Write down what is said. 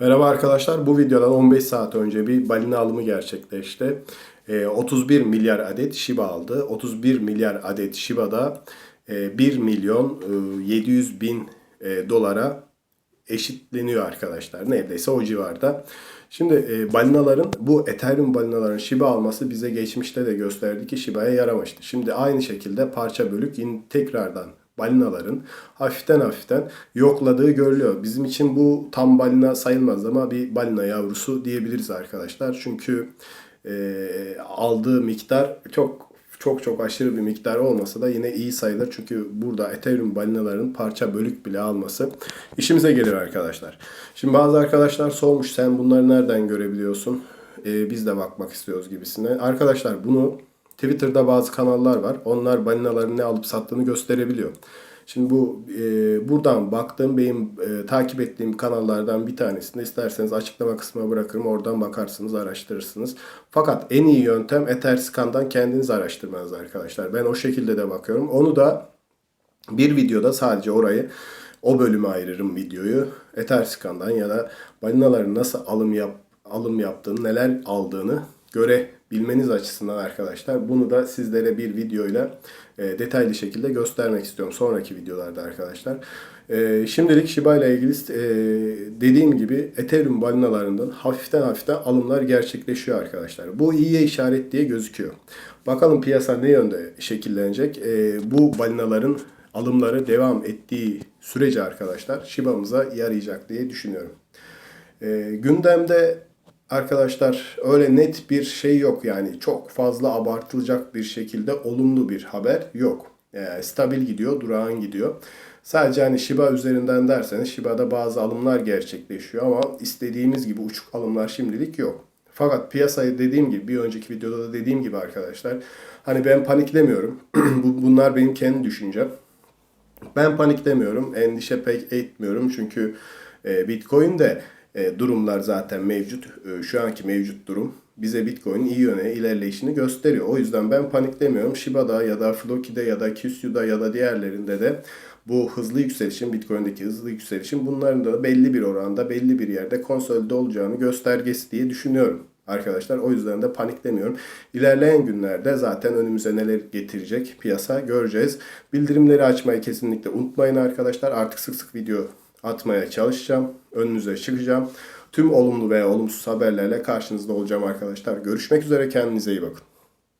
Merhaba arkadaşlar. Bu videodan 15 saat önce bir balina alımı gerçekleşti. Ee, 31 milyar adet Shiba aldı. 31 milyar adet Shiba'da e, 1 milyon e, 700 bin e, dolara eşitleniyor arkadaşlar. Neredeyse o civarda. Şimdi e, balinaların bu Ethereum balinaların Shiba alması bize geçmişte de gösterdi ki Shiba'ya yaramıştı. Şimdi aynı şekilde parça bölük in, tekrardan balinaların hafiften hafiften yokladığı görülüyor. Bizim için bu tam balina sayılmaz ama bir balina yavrusu diyebiliriz arkadaşlar. Çünkü e, aldığı miktar çok çok çok aşırı bir miktar olmasa da yine iyi sayılır. Çünkü burada Ethereum balinaların parça bölük bile alması işimize gelir arkadaşlar. Şimdi bazı arkadaşlar sormuş sen bunları nereden görebiliyorsun? Ee, biz de bakmak istiyoruz gibisine. Arkadaşlar bunu Twitter'da bazı kanallar var. Onlar balinaların ne alıp sattığını gösterebiliyor. Şimdi bu e, buradan baktığım benim e, takip ettiğim kanallardan bir tanesinde isterseniz açıklama kısmına bırakırım. Oradan bakarsınız, araştırırsınız. Fakat en iyi yöntem Etherscan'dan kendiniz araştırmanız arkadaşlar. Ben o şekilde de bakıyorum. Onu da bir videoda sadece orayı o bölüme ayırırım videoyu. Etherscan'dan ya da balinaların nasıl alım yap alım yaptığını, neler aldığını görebilmeniz açısından arkadaşlar. Bunu da sizlere bir videoyla e, detaylı şekilde göstermek istiyorum sonraki videolarda arkadaşlar. E, şimdilik Shiba ile ilgili e, dediğim gibi Ethereum balinalarından hafiften hafiften alımlar gerçekleşiyor arkadaşlar. Bu iyiye işaret diye gözüküyor. Bakalım piyasa ne yönde şekillenecek. E, bu balinaların alımları devam ettiği sürece arkadaşlar Shiba'mıza yarayacak diye düşünüyorum. E, gündemde arkadaşlar öyle net bir şey yok yani çok fazla abartılacak bir şekilde olumlu bir haber yok. Yani stabil gidiyor, durağan gidiyor. Sadece hani Shiba üzerinden derseniz Shiba'da bazı alımlar gerçekleşiyor ama istediğimiz gibi uçuk alımlar şimdilik yok. Fakat piyasayı dediğim gibi bir önceki videoda da dediğim gibi arkadaşlar hani ben paniklemiyorum. Bunlar benim kendi düşüncem. Ben paniklemiyorum, endişe pek etmiyorum çünkü e, Bitcoin'de e, durumlar zaten mevcut. E, şu anki mevcut durum bize Bitcoin'in iyi yöne ilerleyişini gösteriyor. O yüzden ben paniklemiyorum. Shiba'da ya da Floki'de ya da Kyusu'da ya da diğerlerinde de bu hızlı yükselişin, Bitcoin'deki hızlı yükselişin bunların da belli bir oranda, belli bir yerde konsolide olacağını göstergesi diye düşünüyorum arkadaşlar. O yüzden de paniklemiyorum. İlerleyen günlerde zaten önümüze neler getirecek piyasa göreceğiz. Bildirimleri açmayı kesinlikle unutmayın arkadaşlar. Artık sık sık video atmaya çalışacağım. Önünüze çıkacağım. Tüm olumlu veya olumsuz haberlerle karşınızda olacağım arkadaşlar. Görüşmek üzere kendinize iyi bakın.